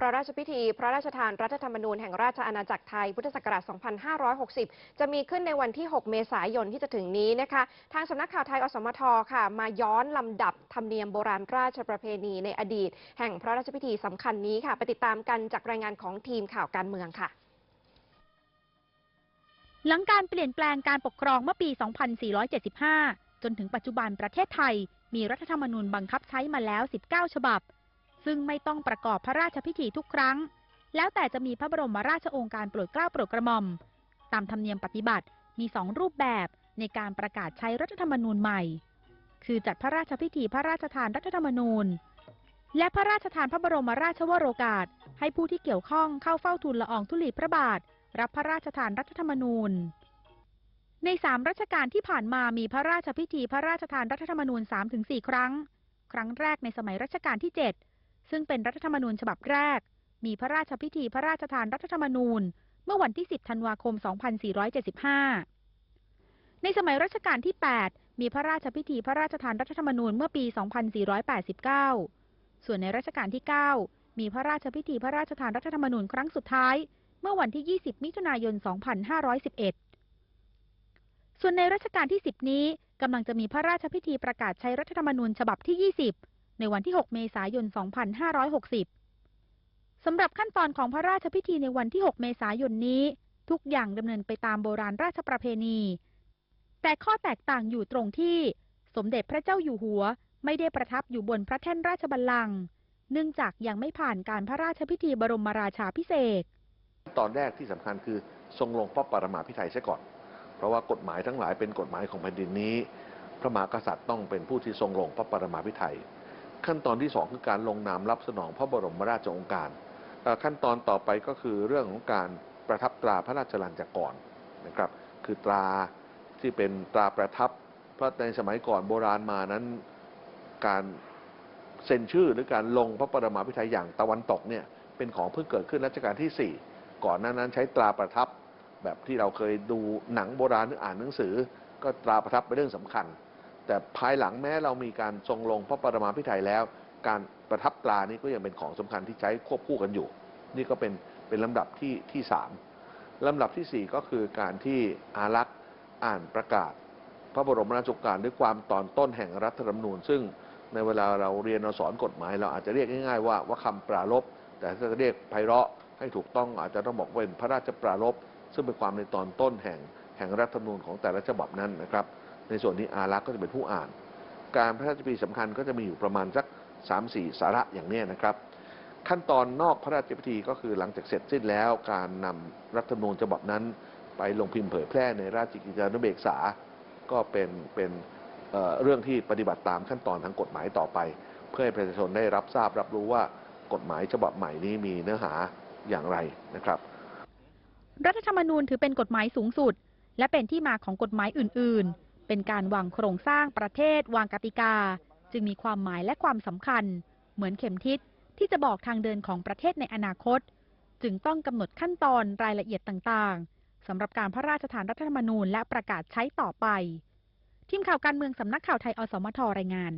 พระราชพิธี พระราชทานรัฐธรรมนูญแห่งราชอาณาจักรไทย พุทธศักราช 2560 จะมีขึ้นในวันที่ 6 เมษายนที่จะถึงนี้นะคะ ทางสำนักข่าวไทยอสมทค่ะ มาย้อนลำดับธรรมเนียมโบราณราชประเพณีในอดีต แห่งพระราชพิธีสำคัญนี้ค่ะ ไปติดตามกันจากรายงานของทีมข่าวการเมืองค่ะหลังการเปลี่ยนแปลงการปกครองเมื่อปี 2475 จนถึงปัจจุบันประเทศไทย มีรัฐธรรมนูญบังคับใช้มาแล้ว 19 ฉบับ ซึ่งไม่ต้องประกอบพระราชพิธีทุกครั้ง แล้วแต่จะมีพระบรมราชโองการโปรดเกล้าโปรดกระหม่อม ตามธรรมเนียมปฏิบัติมีสองรูปแบบในการประกาศใช้รัฐธรรมนูญใหม่ คือจัดพระราชพิธีพระราชทานรัฐธรรมนูญ และพระราชทานพระบรมราชวโรกาส ให้ผู้ที่เกี่ยวข้องเข้าเฝ้าทูลละอองธุลีพระบาท รับพระราชทานรัฐธรรมนูญ ในสามรัชกาลที่ผ่านมามีพระราชพิธีพระราชทานรัฐธรรมนูญ3-4 ครั้ง ครั้งแรกในสมัยรัชกาลที่ 7 ซึ่งเป็นรัฐธรรมนูญฉบับแรก มีพระราชพิธีพระราชทานรัฐธรรมนูญ เมื่อวันที่ 10 ธันวาคม 2475 ในสมัยรัชกาลที่ 8 มีพระราชพิธีพระราชทานรัฐธรรมนูญเมื่อปี 2489 ส่วนในรัชกาลที่ 9 มีพระราชพิธีพระราชทานรัฐธรรมนูญครั้งสุดท้าย เมื่อวันที่ 20 มิถุนายน 2511 ส่วนในรัชกาลที่ 10 นี้กำลังจะมีพระราชพิธีประกาศใช้รัฐธรรมนูญฉบับที่ 20 ในวันที่ 6 เมษายน 2560 สำหรับขั้นตอนของพระราชพิธีในวันที่ 6 เมษายนนี้ ทุกอย่างดำเนินไปตามโบราณราชประเพณี แต่ข้อแตกต่างอยู่ตรงที่ สมเด็จพระเจ้าอยู่หัวไม่ได้ประทับอยู่บนพระแท่นราชบัลลังก์เนื่องจากยังไม่ผ่านการพระราชพิธีบรมราชาพิเศษ ตอนแรกที่สำคัญคือทรงลงพระปรมาภิไธยซะก่อน เพราะว่ากฎหมายทั้งหลายเป็นกฎหมายของแผ่นดินนี้ พระมหากษัตริย์ต้องเป็นผู้ที่ทรงลงพระปรมาภิไธย ขั้นตอนที่สองคือการลงนามรับสนองพระบรมราชโองการขั้นตอนต่อไปก็คือเรื่องของการประทับตราพระราชลัญจกรนะครับ คือตราที่เป็นตราประทับ เพราะในสมัยก่อนโบราณมานั้นการเซ็นชื่อหรือการลงพระปรมาภิไธยอย่างตะวันตกเนี่ยเป็นของเพิ่งเกิดขึ้นรัชกาลที่ 4 ก่อนหน้านั้นใช้ตราประทับแบบที่เราเคยดูหนังโบราณหรืออ่านหนังสือ ก็ตราประทับเป็นเรื่องสำคัญ แต่ภายหลังแม้เรามีการทรงลงพระปรมาภิไธยแล้ว การประทับตรานี้ก็ยังเป็นของสำคัญที่ใช้ควบคู่กันอยู่ นี่ก็เป็นเป็นลำดับที่ที่สามลำดับที่สี่ก็คือการที่อารักษ์อ่านประกาศ พระบรมราชโองการด้วยความตอนต้นแห่งรัฐธรรมนูญ ซึ่งในเวลาเราเรียนเราสอนกฎหมาย เราอาจจะเรียกง่ายๆว่าว่าคำปรารภแต่ถ้าจะเรียกไพเราะให้ถูกต้องอาจจะต้องบอกว่าเป็นพระราชปรารภซึ่งเป็นความในตอนต้นแห่งแห่งรัฐธรรมนูญของแต่ละฉบับนั้นนะครับ ในส่วนนี้อารักษ์ก็จะเป็นผู้อ่าน การพระราชพิธีสำคัญก็จะมีอยู่ประมาณสักสามสี่สาระอย่างนี้นะครับ ขั้นตอนนอกพระราชพิธีก็คือหลังจากเสร็จสิ้นแล้ว การนำรัฐธรรมนูญฉบับนั้น ไปลงพิมพ์เผยแพร่ในราชกิจจานุเบกษา ก็เป็นเป็นเเรื่องที่ปฏิบัติตามขั้นตอนทางกฎหมายต่อไป เพื่อให้ประชาชนได้รับทราบรับรู้ว่ากฎหมายฉบับใหม่นี้มีเนื้อหาอย่างไรนะครับ รัฐธรรมนูญถือเป็นกฎหมายสูงสุด และเป็นที่มาของกฎหมายอื่น ๆ เป็นการวางโครงสร้างประเทศวางกติกา จึงมีความหมายและความสำคัญ เหมือนเข็มทิศที่จะบอกทางเดินของประเทศในอนาคต จึงต้องกำหนดขั้นตอนรายละเอียดต่างๆสำหรับการพระราชทานรัฐธรรมนูญและประกาศใช้ต่อไป ทีมข่าวการเมืองสำนักข่าวไทยอสมทรายงาน